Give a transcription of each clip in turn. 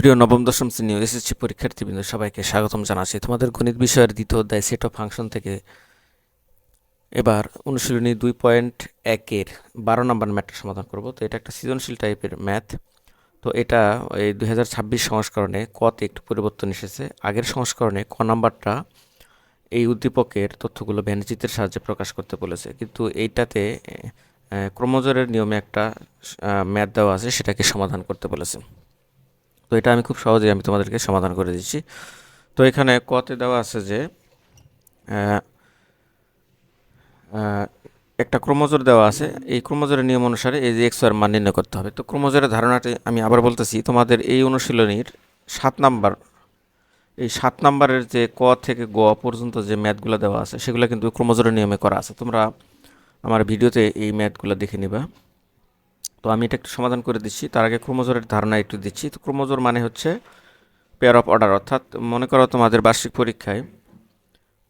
প্রিয় নবম, দশম শ্রেণি এসএসসি পরীক্ষার্থীবৃন্দ, সবাইকে স্বাগতম জানাচ্ছি। তোমাদের গণিত বিষয়ের দ্বিতীয় অধ্যায় সেট অফ ফাংশন থেকে। এবার অনুশীলনী দুই পয়েন্ট একের বারো নম্বর ম্যাথটা সমাধান করব। তো এটা একটা সৃজনশীল টাইপের ম্যাথ তো এটা এই দুই হাজার ছাব্বিশ সংস্করণে কতে একটু পরিবর্তন এসেছে। আগের সংস্করণে ক নাম্বারটা এই উদ্দীপকের তথ্যগুলো ভ্যানচিত্রের সাহায্যে প্রকাশ করতে বলেছে। কিন্তু এইটাতে ক্রমজোরের নিয়মে একটা ম্যাথ দেওয়া আছে, সেটাকে সমাধান করতে বলেছে। তো এটা আমি খুব সহজেই আমি তোমাদেরকে সমাধান করে দিচ্ছি। তো এখানে কতে দেওয়া আছে যে একটা ক্রোমোজোর দেওয়া আছে। এই ক্রোমোজোরের নিয়ম অনুসারে এই যে এক্স ওয়ার মান নির্ণয় করতে হবে। তো ক্রোমোজোরের ধারণাটি আমি আবার বলতেছি, তোমাদের এই অনুশীলনীর সাত নাম্বার, এই সাত নাম্বারের যে ক থেকে গ পর্যন্ত যে ম্যাথগুলো দেওয়া আছে, সেগুলো কিন্তু ক্রোমোজোরের নিয়মে করা আছে। তোমরা আমার ভিডিওতে এই ম্যাথগুলো দেখে নিবা। তো আমি এটা একটু সমাধান করে দিচ্ছি। তার আগে ক্রোমোজোরের ধারণা একটু দিচ্ছি। তো ক্রোমোজোর মানে হচ্ছে পেয়ার অফ অর্ডার অর্থাৎ মনে করো তোমাদের বার্ষিক পরীক্ষায়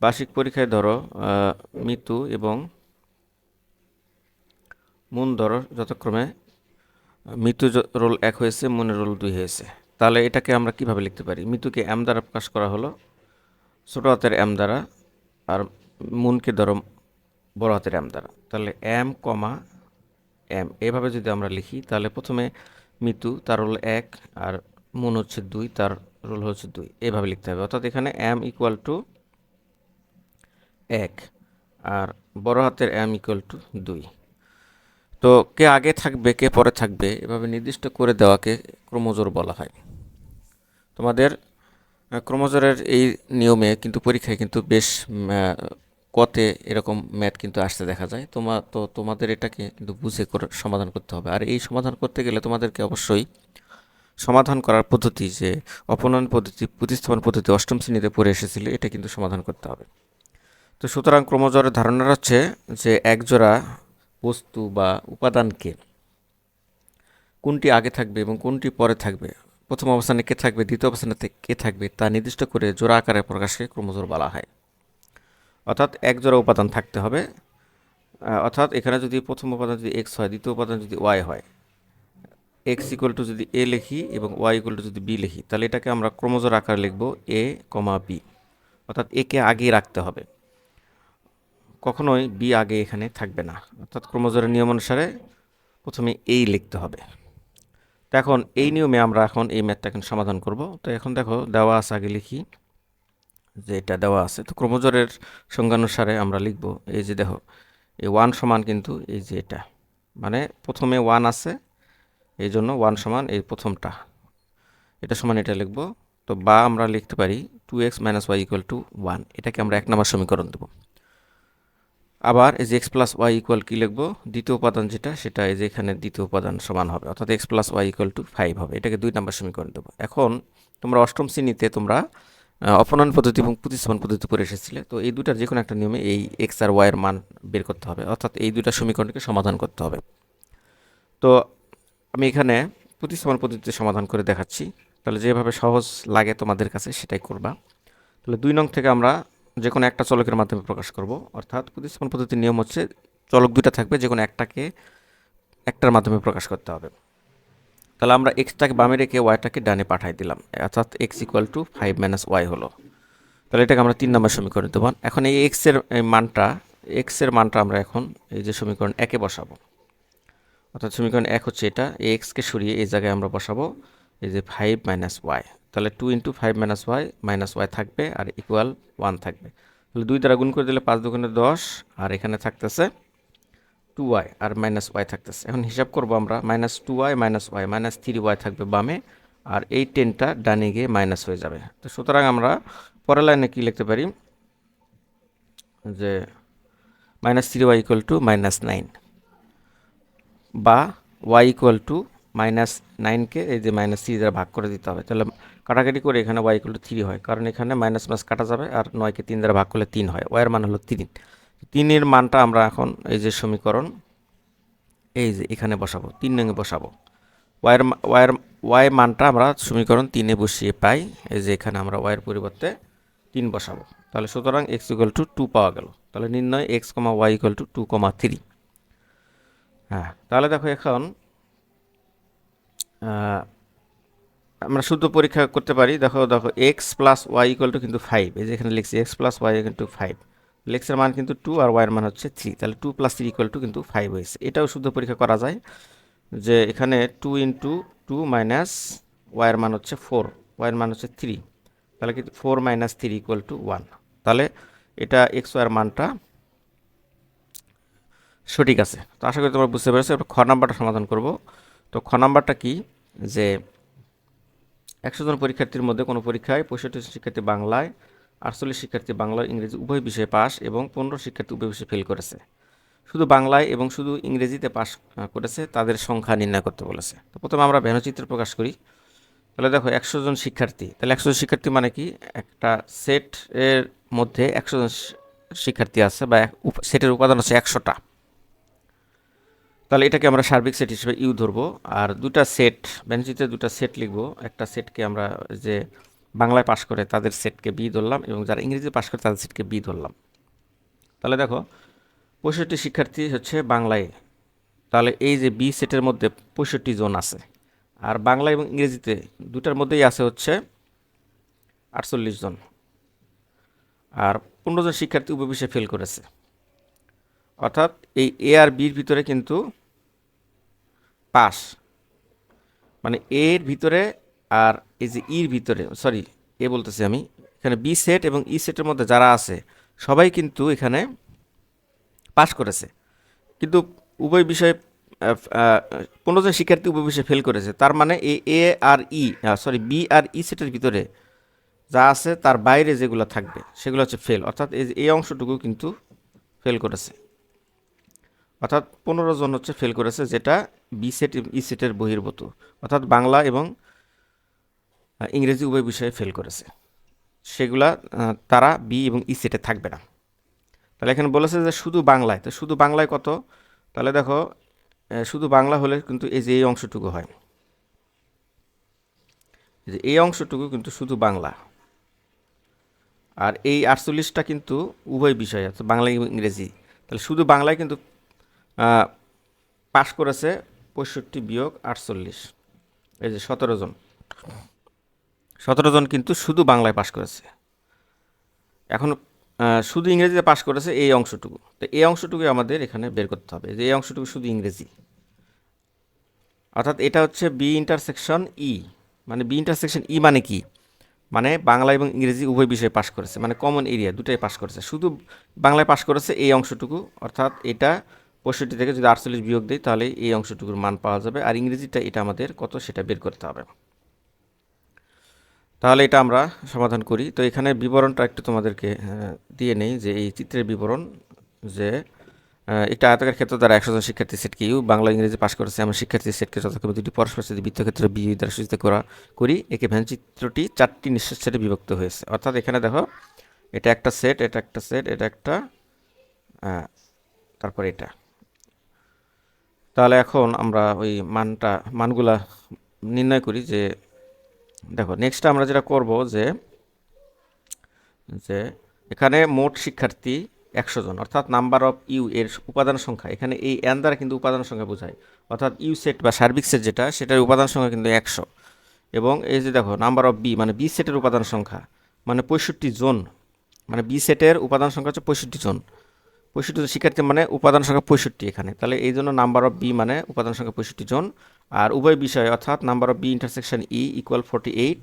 বার্ষিক পরীক্ষায় ধরো মৃত্যু এবং মুন ধরো যথাক্রমে মৃত্যু রোল এক হয়েছে, মুনের রোল দুই হয়েছে। তাহলে এটাকে আমরা কীভাবে লিখতে পারি? মৃত্যুকে এম দ্বারা প্রকাশ করা হলো, ছোট হাতের এম দ্বারা, আর মুনকে ধরো বড় হাতের এম দ্বারা। তাহলে এম কমা এম, এভাবে যদি আমরা লিখি, তাহলে প্রথমে মৃত্যু, তার রোল এক, আর মুন হচ্ছে দুই, তার রোল হচ্ছে দুই। এভাবে লিখতে হবে। অর্থাৎ এখানে এম ইকুয়াল টু এক, আর বড় হাতের এম ইকুয়াল টু দুই। তো কে আগে থাকবে, কে পরে থাকবে, এভাবে নির্দিষ্ট করে দেওয়াকে ক্রোমোজোর বলা হয়। তোমাদের ক্রোমোজোরের এই নিয়মে কিন্তু পরীক্ষায় কিন্তু বেশ কতে এরকম ম্যাথ কিন্তু আসতে দেখা যায়। তোমা, তো তোমাদের এটাকে কিন্তু বুঝে করে সমাধান করতে হবে। আর এই সমাধান করতে গেলে তোমাদেরকে অবশ্যই সমাধান করার পদ্ধতি যে অপনয়ন পদ্ধতি, প্রতিস্থাপন পদ্ধতি অষ্টম শ্রেণীতে পড়ে এসেছিলে, এটা কিন্তু সমাধান করতে হবে। তো সুতরাং ক্রমজোরের ধারণা হচ্ছে যে একজোড়া বস্তু বা উপাদানকে কোনটি আগে থাকবে এবং কোনটি পরে থাকবে, প্রথম অবস্থানে কে থাকবে, দ্বিতীয় অবস্থানে কে থাকবে, তা নির্দিষ্ট করে জোড়া আকারে প্রকাশকে ক্রমজোর বলা হয়। অর্থাৎ এক জোড়া উপাদান থাকতে হবে অর্থাৎ এখানে যদি প্রথম উপাদান যদি এক্স হয়, দ্বিতীয় উপাদান যদি ওয়াই হয় এক্স ইকুয়াল টু যদি এ লিখি এবং ওয়াই ইকুয়াল টু যদি বি লিখি, তাহলে এটাকে আমরা ক্রমজোর আকারে লিখব এ কমা বি অর্থাৎ একে আগে রাখতে হবে। কখনোই বি আগে এখানে থাকবে না, অর্থাৎ ক্রমজোরের নিয়ম অনুসারে প্রথমে এই লিখতে হবে। তো এখন এই নিয়মে আমরা এখন এই ম্যাথটা এখন সমাধান করব। তো এখন দেখো দেওয়া আছে আগে লিখি। যে এটা দেওয়া আছে, তো ক্রমজোরের সংজ্ঞানুসারে আমরা লিখব, এই যে দেখো, এই ওয়ান সমান কিন্তু এই যে এটা মানে প্রথমে ওয়ান আছে, এই জন্য ওয়ান সমান এই প্রথমটা, এটা সমান এটা লিখব, তো বা আমরা লিখতে পারি two X minus Y equal to one, এটাকে আমরা এক নম্বর সমীকরণ দেবো। আবার এই যে এক্স প্লাস ওয়াই ইকুয়াল কী লিখব, দ্বিতীয় উপাদান যেটা, সেটা এই যে এখানে দ্বিতীয় উপাদান সমান হবে, অর্থাৎ X plus Y equal to five হবে, এটাকে দুই নম্বর সমীকরণ দেবো। এখন তোমরা অষ্টম শ্রেণীতে তোমরা অপনয়ন পদ্ধতি এবং প্রতিস্থাপন পদ্ধতি পড়ে এসেছিলে। তো এই দুটার যে কোনো একটা নিয়মে এই এক্স আর ওয়াইয়ের মান বের করতে হবে। অর্থাৎ এই দুটা সমীকরণকে সমাধান করতে হবে। তো আমি এখানে প্রতিস্থাপন পদ্ধতিতে সমাধান করে দেখাচ্ছি। তাহলে যেভাবে সহজ লাগে তোমাদের কাছে সেটাই করবা। তাহলে দুই নং থেকে আমরা যে কোনো একটা চলকের মাধ্যমে প্রকাশ করব। অর্থাৎ প্রতিস্থাপন পদ্ধতির নিয়ম হচ্ছে, চলক দুইটা থাকবে যে কোনো একটাকে একটার মাধ্যমে প্রকাশ করতে হবে। তাহলে আমরা এক্সটাকে বামে রেখে ওয়াইটাকে ডানে পাঠাই দিলাম। অর্থাৎ X equal to five minus Y হলো। তাহলে এটাকে আমরা তিন নম্বর সমীকরণ দেবো। এখন এই এক্সের মানটা এক্সের মানটা আমরা এখন এই যে সমীকরণ একে বসাবো। অর্থাৎ সমীকরণ এক হচ্ছে এটা, এই এক্সকে সরিয়ে এই জায়গায় আমরা বসাবো এই যে ফাইভ মাইনাস ওয়াই তাহলে two into five minus Y minus Y থাকবে আর ইকুয়াল ওয়ান থাকবে। তাহলে দুই দ্বারা গুণ করে দিলে পাঁচ দুগুণে দশ, আর এখানে থাকতেছে টু ওয়াই আর মাইনাস ওয়াই থাকতেছে। এখন হিসাব করব আমরা minus two Y minus Y minus three Y থাকবে বামে, আর এই টেনটা ডানে গিয়ে মাইনাস হয়ে যাবে। তো সুতরাং আমরা পরের লাইনে কী লিখতে পারি? যে minus three Y equal to minus nine বা ওয়াই ইকুয়াল টু মাইনাস নাইনকে এই যে মাইনাস থ্রি দ্বারা ভাগ করে দিতে হবে। তাহলে কাটাকাটি করে এখানে ওয়াই ইকুয়াল টু থ্রি হয়, কারণ এখানে মাইনাস মাস কাটা যাবে আর নয়কে তিন দ্বারা ভাগ করলে তিন হয় ওয়াইয়ের মান হলো তিন। তিনের মানটা আমরা এখন এই যে সমীকরণ, এই যে এখানে বসাবো, তিন নঙে বসাবো। ওয়াইয়ের ওয়াইয়ের ওয়াই মানটা আমরা সমীকরণ তিনে বসিয়ে পাই, এই যে এখানে আমরা ওয়াইয়ের পরিবর্তে তিন বসাবো। তাহলে সুতরাং এক্স ইকুয়াল টু টু পাওয়া গেল। তাহলে নির্ণয় X comma Y equal to two comma three. হ্যাঁ তাহলে দেখো এখন আমরা শুদ্ধ পরীক্ষা করতে পারি। দেখো দেখো, X plus Y equal to কিন্তু ফাইভ। এই যে এখানে লিখছি, এক্স প্লাস ওয়াই কিন্তু ফাইভ। এক্সের মান কিন্তু টু আর ওয়াইয়ের মান হচ্ছে থ্রি তাহলে two plus three equal to কিন্তু ফাইভ হয়েছে। এটাও শুদ্ধ পরীক্ষা করা যায় যে এখানে টু ইন্টু টু মাইনাস ওয়াইয়ের মান হচ্ছে ফোর ওয়াইয়ের মান হচ্ছে থ্রি তাহলে কিন্তু four minus three equal to one তাহলে এটা এক্স ওয়াইয়ের মানটা সঠিক আছে। তো আশা করি তোমরা বুঝতে পেরেছ। এবার খ নাম্বারটা সমাধান করব। তো খ নাম্বারটা কি? যে একশো জন পরীক্ষার্থীর মধ্যে কোনো পরীক্ষায় পঁয়ষট্টি শিক্ষার্থী বাংলায় আটচল্লিশ শিক্ষার্থী বাংলা ইংরেজি উভয় বিষয়ে পাস এবং পনেরো শিক্ষার্থী উভয় বিষয়ে ফেল করেছে। শুধু বাংলায় এবং শুধু ইংরেজিতে পাস করেছে, তাদের সংখ্যা নির্ণয় করতে বলেছে। তো প্রথমে আমরা ভেনচিত্র প্রকাশ করি। তাহলে দেখো, একশো জন শিক্ষার্থী। তাহলে একশো জন শিক্ষার্থী মানে কি? একটা সেট এর মধ্যে একশো জন শিক্ষার্থী আছে বা সেটের উপাদান আছে একশোটা। তাহলে এটাকে আমরা সার্বিক সেট হিসেবে ইউ ধরবো। আর দুটা সেট বেঞ্চিতে দুটা সেট লিখব। একটা সেটকে আমরা যে বাংলায় পাশ করে তাদের সেটকে বি ধরলাম এবং যারা ইংরেজিতে পাশ করে তাদের সেটকে বি ধরলাম। তাহলে দেখো, পঁয়ষট্টি শিক্ষার্থী হচ্ছে বাংলায়। তাহলে এই যে বি সেটের মধ্যে পঁয়ষট্টি জন আছে। আর বাংলা এবং ইংরেজিতে দুটার মধ্যেই আছে হচ্ছে আটচল্লিশ জন। আর পনেরো জন শিক্ষার্থী উপবিষে ফেল করেছে। অর্থাৎ এই এ আর বির ভিতরে কিন্তু পাস মানে এর ভিতরে আর এই যে ইর ভিতরে সরি এ বলতেছি আমি, এখানে বি সেট এবং ই সেটের মধ্যে যারা আছে, সবাই কিন্তু এখানে পাস করেছে। কিন্তু উভয় বিষয়ে পনেরো জন শিক্ষার্থী উভয় বিষয়ে ফেল করেছে। তার মানে এ এ আর ই সরি বি আর ই সেটের ভিতরে যা আছে, তার বাইরে যেগুলো থাকবে, সেগুলো হচ্ছে ফেল অর্থাৎ এই এই অংশটুকু কিন্তু ফেল করেছে। অর্থাৎ পনেরো জন হচ্ছে ফেল করেছে, যেটা বি সেট ই সেটের বহির্ভূত। অর্থাৎ বাংলা এবং ইংরেজি উভয় বিষয়ে ফেল করেছে। সেগুলা তারা বি এবং ই সেটে থাকবে না। তাহলে এখানে বলেছে যে শুধু বাংলায়, তো শুধু বাংলায় কত? তাহলে দেখো শুধু বাংলা হলে কিন্তু এই যে এই অংশটুকু হয়। যে এই অংশটুকু কিন্তু শুধু বাংলা। আর এই আটচল্লিশটা কিন্তু উভয় বিষয় আছে বাংলা ইংরেজি। তাহলে শুধু বাংলায় কিন্তু পাশ করেছে পঁয়ষট্টি বিয়োগ আটচল্লিশ। এই যে সতেরো জন। সতেরো জন কিন্তু শুধু বাংলায় পাশ করেছে। এখন শুধু ইংরেজিতে পাশ করেছে এই অংশটুকু। তো এই অংশটুকু আমাদের এখানে বের করতে হবে যে এই অংশটুকু শুধু ইংরেজি। অর্থাৎ এটা হচ্ছে বি ইন্টারসেকশন ই। মানে বি ইন্টারসেকশন ই মানে কি? মানে বাংলা এবং ইংরেজি উভয় বিষয়ে পাশ করেছে। মানে কমন এরিয়া দুটাই পাশ করেছে। শুধু বাংলায় পাশ করেছে এই অংশটুকু। অর্থাৎ এটা পঁয়ষট্টি থেকে যদি আটচল্লিশ বিয়োগ দিই, তাহলে এই অংশটুকুর মান পাওয়া যাবে। আর ইংরেজিটা, এটা আমাদের কত, সেটা বের করতে হবে। তাহলে এটা আমরা সমাধান করি। তো এখানে বিবরণটা একটু তোমাদেরকে দিয়ে নেই যে এই চিত্রের বিবরণ যে একটা আয়তাকার ক্ষেত্র দ্বারা একশো জন শিক্ষার্থী সেটকে ইউ বাংলা, ইংরেজি পাশ করেছে আমরা শিক্ষার্থী সেটকে যথাক্রমে দুটি পরস্পর সাথে বৃত্তক্ষেত্র বি দ্বারা সূচিত করা, করি। একে ভ্যান চিত্রটি চারটি নিঃশ্বাস সেটে বিভক্ত হয়েছে। অর্থাৎ এখানে দেখো, এটা একটা সেট, এটা একটা সেট, এটা একটা তারপর এটা। তাহলে এখন আমরা ওই মানটা, মানগুলা নির্ণয় করি যে দেখো নেক্সট আমরা যেটা করব যে যে এখানে মোট শিক্ষার্থী একশো জন, অর্থাৎ নাম্বার অফ ইউ এর উপাদান সংখ্যা, এখানে এই এন দ্বারা কিন্তু উপাদান সংখ্যা বোঝায়। অর্থাৎ ইউ সেট বা সার্বিক সেট যেটা, সেটার উপাদান সংখ্যা কিন্তু একশো। এবং এই যে দেখো নাম্বার অফ বি মানে বি সেটের উপাদান সংখ্যা মানে পঁয়ষট্টি জন মানে বি সেটের উপাদান সংখ্যা হচ্ছে পঁয়ষট্টি জন। পঁয়ষট্টি জন শিক্ষার্থী মানে উপাদান সংখ্যা পঁয়ষট্টি এখানে। তাহলে এই জন্য নাম্বার অফ বি মানে উপাদান সংখ্যা পঁয়ষট্টি জন। আর উভয় বিষয় অর্থাৎ number of B intersection E equal forty eight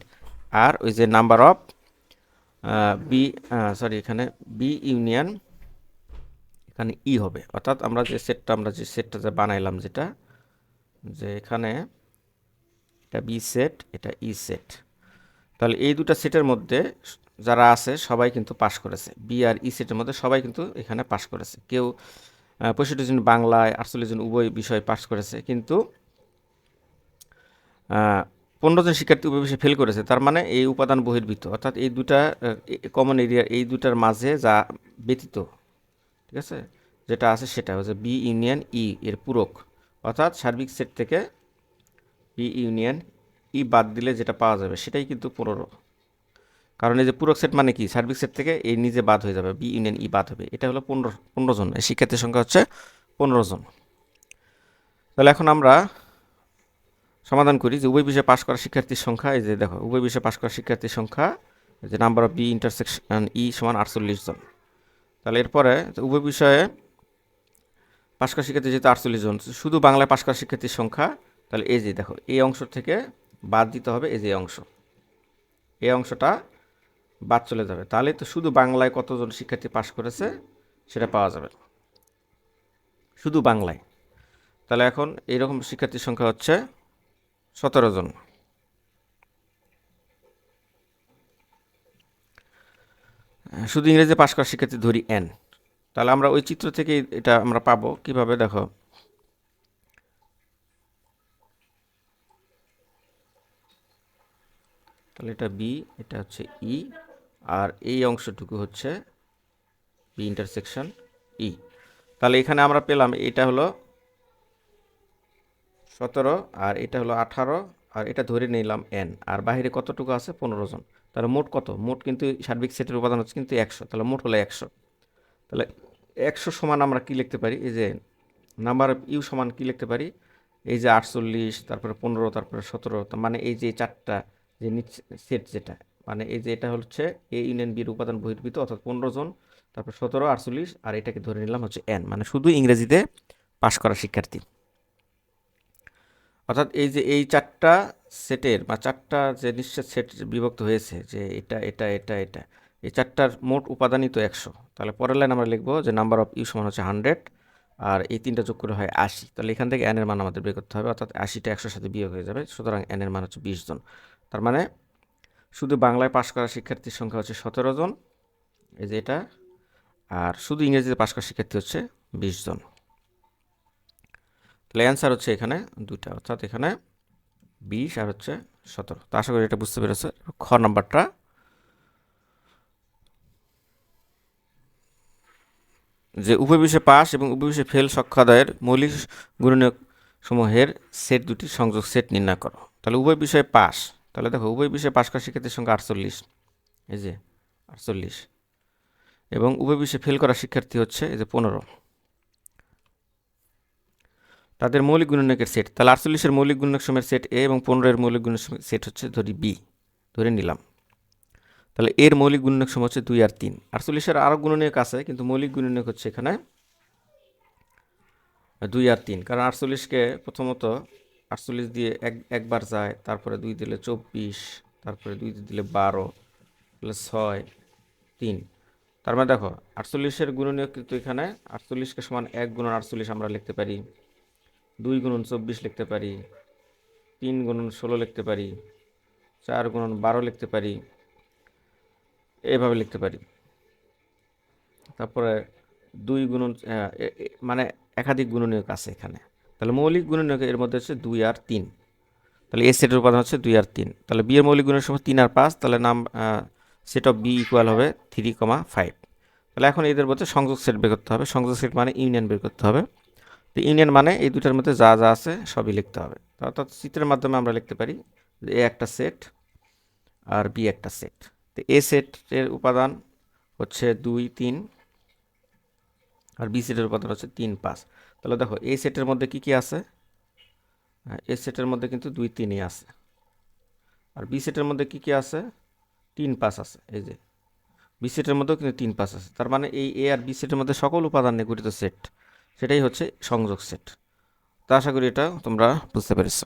আর ওই যে নাম্বার অফ বি সরি এখানে বি ইউনিয়ন এখানে ই হবে। অর্থাৎ আমরা যে সেটটা আমরা যে সেটটা যে বানাইলাম যেটা, যে এখানে এটা বি সেট এটা ই সেট তাহলে এই দুটা সেটের মধ্যে যারা আছে, সবাই কিন্তু পাশ করেছে। বি আর ই সেটের মধ্যে সবাই কিন্তু এখানে পাশ করেছে। কেউ পঁয়ষট্টি জন বাংলায় আটচল্লিশ জন উভয় বিষয় পাশ করেছে। কিন্তু পনেরো জন শিক্ষার্থী উভয় বিষয়ে ফেল করেছে। তার মানে এই উপাদান বহির্ভূত। অর্থাৎ এই দুটা কমন এরিয়া এই দুটার মাঝে যা ব্যতীত, ঠিক আছে? যেটা আছে সেটা হচ্ছে বি ইউনিয়ন ই এর পূরক। অর্থাৎ সার্বিক সেট থেকে বি ইউনিয়ন ই বাদ দিলে যেটা পাওয়া যাবে সেটাই কিন্তু পনেরো। কারণ এই যে পূরক সেট মানে কি? সার্বিক সেট থেকে এই নিজে বাদ হয়ে যাবে, বি ইউনিয়ন ই বাদ হবে। এটা হলো পনেরো পনেরো জন। শিক্ষার্থীর সংখ্যা হচ্ছে পনেরো জন। তাহলে এখন আমরা সমাধান করি যে উভয় বিষয়ে পাশ করা শিক্ষার্থীর সংখ্যা, এই যে দেখো, উভয় বিষয়ে পাশ করা শিক্ষার্থীর সংখ্যা যে number of B intersection E সমান আটচল্লিশ জন। তাহলে এরপরে উভয় বিষয়ে পাশ করা শিক্ষার্থী যেহেতু আটচল্লিশ জন, শুধু বাংলায় পাশ করা শিক্ষার্থীর সংখ্যা, তাহলে এই যে দেখো এই অংশ থেকে বাদ দিতে হবে এই যে অংশ। এই অংশটা বাদ চলে যাবে। তাহলে তো শুধু বাংলায় কতজন শিক্ষার্থী পাশ করেছে সেটা পাওয়া যাবে। শুধু বাংলায়। তাহলে এখন এইরকম শিক্ষার্থীর সংখ্যা হচ্ছে সতেরো জন। শুধু ইংরেজি পাশ করা শিক্ষার্থী ধরি এন তাহলে আমরা ওই চিত্র থেকে এটা আমরা পাবো কীভাবে, দেখো। তাহলে এটা বি এটা হচ্ছে ই আর এই অংশটুকু হচ্ছে বি ইন্টারসেকশন ই তাহলে এখানে আমরা পেলাম এটা হলো সতেরো আর এটা হলো আঠারো আর এটা ধরে নিলাম এন আর বাইরে কতটুকু আছে? পনেরো জন। তাহলে মোট কত? মোট কিন্তু সার্বিক সেটের উপাদান হচ্ছে কিন্তু একশো। তাহলে মোট হলো একশো। তাহলে একশো সমান আমরা কি লিখতে পারি? এই যে নাম্বার ইউ সমান কি লিখতে পারি? এই যে আটচল্লিশ, তারপরে পনেরো, তারপরে সতেরো মানে এই যে চারটা যে নিচে সেট যেটা মানে এই যে এটা হচ্ছে এ ইউনিয়ন বির উপাদান বহির্ভূত, অর্থাৎ পনেরো জন, তারপর সতেরো, আটচল্লিশ, আর এটাকে ধরে নিলাম হচ্ছে এন মানে শুধু ইংরেজিতে পাশ করা শিক্ষার্থী। অর্থাৎ এই যে এই চারটা সেটের বা চারটা যে নিশ্চিত সেট বিভক্ত হয়েছে যে এটা এটা এটা এটা, এই চারটার মোট উপাদানই তো একশো। তাহলে পরের লাইন আমরা লিখব যে নাম্বার অফ ইউ সমান হচ্ছে হান্ড্রেড, আর এই তিনটা যোগ করে হয় আশি। তাহলে এখান থেকে এনের মান আমাদের বের করতে হবে, অর্থাৎ আশিটা একশোর সাথে বিয়োগ হয়ে যাবে, সুতরাং এনের মান হচ্ছে বিশ জন। তার মানে শুধু বাংলায় পাশ করা শিক্ষার্থীর সংখ্যা হচ্ছে সতেরো জন, এই যে এটা, আর শুধু ইংরেজিতে পাশ করা শিক্ষার্থী হচ্ছে বিশ জন। তাহলে অ্যান্সার হচ্ছে এখানে দুইটা, অর্থাৎ এখানে বিশ আর হচ্ছে সতেরো। তো আশা করি এটা বুঝতে পেরেছে। খ নাম্বারটা। যে উভয় বিষয়ে পাস এবং উভয় বিষয়ে ফেল সক্ষাদয়ের মৌলিক গুণনীয়ক সমূহের সেট দুটি সংযোগ সেট নির্ণয় করো। তাহলে উভয় বিষয়ে পাস তাহলে দেখো, উভয় বিষয়ে পাশ করা শিক্ষার্থীর সংখ্যা আটচল্লিশ। এই যে, আটচল্লিশ। এবং উভয় বিষয়ে ফেল করা শিক্ষার্থী হচ্ছে এই যে পনেরো। তাদের মৌলিক গুণনীয়কের সেট তাহলে আটচল্লিশের মৌলিক গুণনীয়ক সময়ের সেট এ এবং পনেরোর মৌলিক গুণনীয়ক সেট হচ্ছে ধরি বি ধরে নিলাম। তাহলে এর মৌলিক গুণনীয়ক সময় হচ্ছে দুই আর তিন। আটচল্লিশের আরও গুণনীয়ক আছে, কিন্তু মৌলিক গুণনীয়ক হচ্ছে এখানে দুই আর তিন। কারণ আটচল্লিশকে প্রথমত আটচল্লিশ দিয়ে এক, একবার যায়, তারপরে দুই দিলে চব্বিশ, তারপরে দুই দিলে বারো তাহলে ছয়, তিন। তার মানে দেখো, আটচল্লিশের গুণনীয়ক কিন্তু এখানে আটচল্লিশকে সমান এক গুণন আটচল্লিশ আমরা লিখতে পারি, দুই গুণন চব্বিশ লিখতে পারি, তিন গুণন ষোলো লিখতে পারি, চার গুণন বারো লিখতে পারি, এভাবে লিখতে পারি। তারপরে দুই গুণন মানে একাধিক গুণনীয়ক আছে এখানে। তাহলে মৌলিক গুণনীয়ক এর মধ্যে হচ্ছে দুই আর তিন। তাহলে এ সেটের উপাদান হচ্ছে দুই আর তিন। তাহলে বি এর মৌলিক গুণের সময় তিন আর পাঁচ, তাহলে নাম সেট অফ বি ইকুয়াল হবে থ্রি কমা ফাইভ তাহলে এখন এদের মধ্যে সংযোগ সেট বের করতে হবে। সংযোগ সেট মানে ইউনিয়ন বের করতে হবে। তো ইউনিয়ন মানে এই দুটার মধ্যে যা যা আছে সবই লিখতে হবে। অর্থাৎ চিত্রের মাধ্যমে আমরা লিখতে পারি এ একটা সেট আর বি একটা সেট তো এ সেটের উপাদান হচ্ছে দুই, তিন, আর বি সেটের উপাদান হচ্ছে তিন, পাঁচ। তাহলে দেখো এই সেটের মধ্যে কি কি আছে? হ্যাঁ, এ সেটের মধ্যে কিন্তু দুই তিনই আছে। আর বি সেটের মধ্যে কি কি আছে? তিন পাস আছে এই যে। বি সেটের মধ্যেও কিন্তু তিন পাস আছে। তার মানে এই এ আর বি সেটের মধ্যে সকল উপাদান নিয়ে গঠিত সেট সেটাই হচ্ছে সংযোগ সেট তা আশা করি এটা তোমরা বুঝতে পেরেছ।